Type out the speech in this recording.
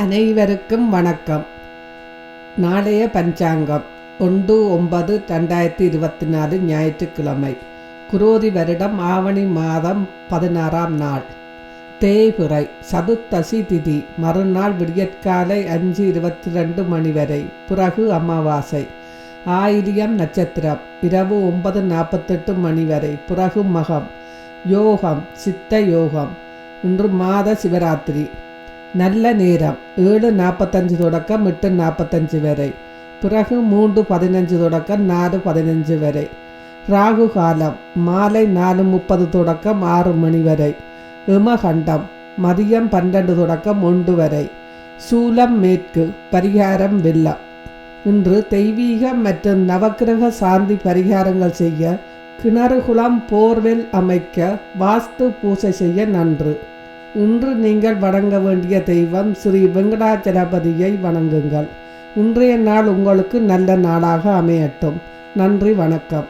அனைவருக்கும் வணக்கம். நாளைய பஞ்சாங்கம் ஒன்று ஒன்பது ரெண்டாயிரத்தி இருபத்தி நாலு ஞாயிற்றுக்கிழமை. குரோதி வருடம் ஆவணி மாதம் பதினாறாம் நாள். தேய்புரை சதுர்த்தசி திதி மறுநாள் விடியற்காலை அஞ்சு இருபத்தி ரெண்டு மணி வரை. பிறகு அமாவாசை. ஆயிரியம் நட்சத்திரம் இரவு ஒன்பது நாற்பத்தெட்டு மணி வரை. பிறகு மகம். யோகம் சித்த யோகம். இன்று மாத சிவராத்திரி. நல்ல நேரம். ஏழு நாற்பத்தஞ்சு தொடக்கம் எட்டு நாற்பத்தஞ்சு வரை. பிறகு மூன்று பதினஞ்சு தொடக்கம் நாலு பதினஞ்சு வரை. ராகு காலம் மாலை நாலு முப்பது தொடக்கம் ஆறு மணி வரை. இமகண்டம் மதியம் பன்னெண்டு தொடக்கம் ஒன்று வரை. சூலம் மேற்கு பரிகாரம் வெள்ளம். இன்று தெய்வீகம் மற்றும் நவக்கிரக சாந்தி பரிகாரங்கள் செய்ய கிணறுகுளம் போர்வெல் அமைக்க வாஸ்து பூசை செய்ய நன்று. இன்று நீங்கள் வணங்க வேண்டிய தெய்வம் ஸ்ரீ வெங்கடாச்சலபதியை வணங்குங்கள். இன்றைய நாள் உங்களுக்கு நல்ல நாளாக அமையட்டும். நன்றி வணக்கம்.